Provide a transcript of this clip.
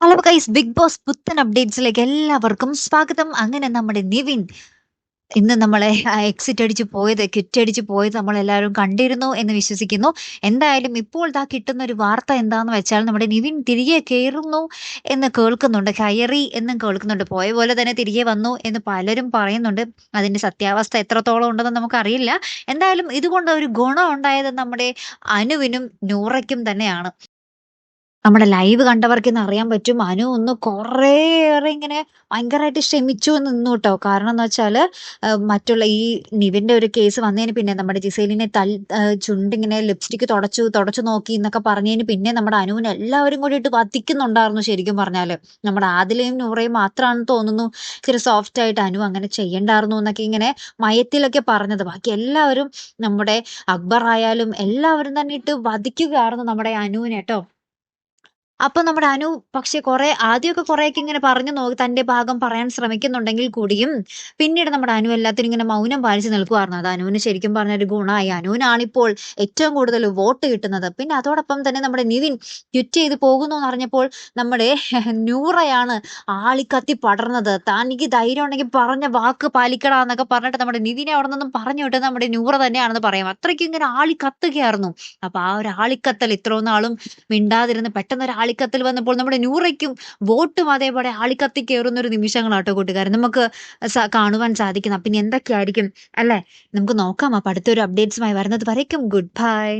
Hello guys big boss പുത്തൻ അപ്ഡേറ്റ്സിലേക്ക് എല്ലാവർക്കും സ്വാഗതം. അങ്ങനെ നമ്മുടെ നിവിൻ ഇന്ന് നമ്മളെ എക്സിറ്റ് അടിച്ച് പോയത് കിറ്റ് അടിച്ച് പോയത് നമ്മളെല്ലാവരും കണ്ടിരുന്നു എന്ന് വിശ്വസിക്കുന്നു. എന്തായാലും ഇപ്പോൾ ഇതാ കിട്ടുന്ന ഒരു വാർത്ത എന്താന്ന് വെച്ചാൽ നമ്മുടെ നിവിൻ തിരികെ കയറുന്നു എന്ന് കേൾക്കുന്നുണ്ട്. കയറി എന്നും കേൾക്കുന്നുണ്ട്. പോയ പോലെ തന്നെ തിരികെ വന്നു എന്ന് പലരും പറയുന്നുണ്ട്. അതിന്റെ സത്യാവസ്ഥ എത്രത്തോളം ഉണ്ടെന്ന് നമുക്കറിയില്ല. എന്തായാലും ഇതുകൊണ്ട് ഒരു ഗുണം ഉണ്ടായത് നമ്മുടെ അനുവിനും നൂറയ്ക്കും തന്നെയാണ്. നമ്മുടെ ലൈവ് കണ്ടവർക്ക് ഇന്ന് അറിയാൻ പറ്റും. അനു ഒന്ന് കുറേയേറെ ഇങ്ങനെ ഭയങ്കരമായിട്ട് ക്ഷമിച്ചു എന്ന് നിന്നു കേട്ടോ. കാരണം എന്ന് വെച്ചാൽ മറ്റുള്ള ഈ നിവിന്റെ ഒരു കേസ് വന്നതിന് പിന്നെ നമ്മുടെ ജിസേലിനെ തൽ ചുണ്ടിങ്ങനെ ലിപ്സ്റ്റിക് തുടച്ചു തുടച്ചു നോക്കി എന്നൊക്കെ പറഞ്ഞതിന് പിന്നെ നമ്മുടെ അനുവിനെ എല്ലാവരും കൂടിയിട്ട് വധിക്കുന്നുണ്ടായിരുന്നു ശരിക്കും പറഞ്ഞാൽ നമ്മുടെ ആദിലയും നൂറയും മാത്രമാണെന്ന് തോന്നുന്നു. ഇച്ചിരി സോഫ്റ്റ് ആയിട്ട് അനു അങ്ങനെ ചെയ്യണ്ടായിരുന്നു എന്നൊക്കെ ഇങ്ങനെ മയത്തിലൊക്കെ പറഞ്ഞത്. ബാക്കി എല്ലാവരും നമ്മുടെ അക്ബർ ആയാലും എല്ലാവരും തന്നെ ഇട്ട് വധിക്കുകയായിരുന്നു നമ്മുടെ അനുവിനെ കേട്ടോ. അപ്പൊ നമ്മുടെ അനു പക്ഷെ കുറെ ആദ്യമൊക്കെ കുറെയൊക്കെ ഇങ്ങനെ പറഞ്ഞു നോക്കി തന്റെ ഭാഗം പറയാൻ ശ്രമിക്കുന്നുണ്ടെങ്കിൽ കൂടിയും പിന്നീട് നമ്മുടെ അനു എല്ലാത്തിനും ഇങ്ങനെ മൗനം പാലിച്ച് നിൽക്കുമായിരുന്നു അത് അനുവിന് ശരിക്കും പറഞ്ഞ ഒരു ഗുണമായി. അനുവിനാണിപ്പോൾ ഏറ്റവും കൂടുതൽ വോട്ട് കിട്ടുന്നത്. പിന്നെ അതോടൊപ്പം തന്നെ നമ്മുടെ നിവിൻ ട്വിറ്റ് ചെയ്ത് പോകുന്നു എന്ന് അറിഞ്ഞപ്പോൾ നമ്മുടെ നൂറയാണ് ആളിക്കത്തി പടർന്നത്. തനിക്ക് ധൈര്യം ഉണ്ടെങ്കിൽ പറഞ്ഞ വാക്ക് പാലിക്കടാ എന്നൊക്കെ പറഞ്ഞിട്ട് നമ്മുടെ നിവിനെ അവിടെ നിന്നും പറഞ്ഞു വിട്ടത് നമ്മുടെ നൂറ തന്നെയാണെന്ന് പറയാം. അത്രയ്ക്കും ഇങ്ങനെ ആളിക്കത്തുകയായിരുന്നു. അപ്പൊ ആ ഒരു ആളിക്കത്തൽ ഇത്രയും നാളും മിണ്ടാതിരുന്ന് പെട്ടെന്ന് ഒരു ആളിക്കത്തിൽ വന്നപ്പോൾ നമ്മുടെ നൂറയ്ക്കും വോട്ടും അതേപോലെ ആളിക്കത്തി കയറുന്ന ഒരു നിമിഷങ്ങളാട്ടോ കൂട്ടുകാരൻ നമുക്ക് കാണുവാൻ സാധിക്കുന്ന. പിന്നെ എന്തൊക്കെയായിരിക്കും? അല്ലേ? നമുക്ക് നോക്കാം. അപ്പൊ അടുത്തൊരു അപ്ഡേറ്റ്സുമായി വരുന്നത് വരയ്ക്കും. Good bye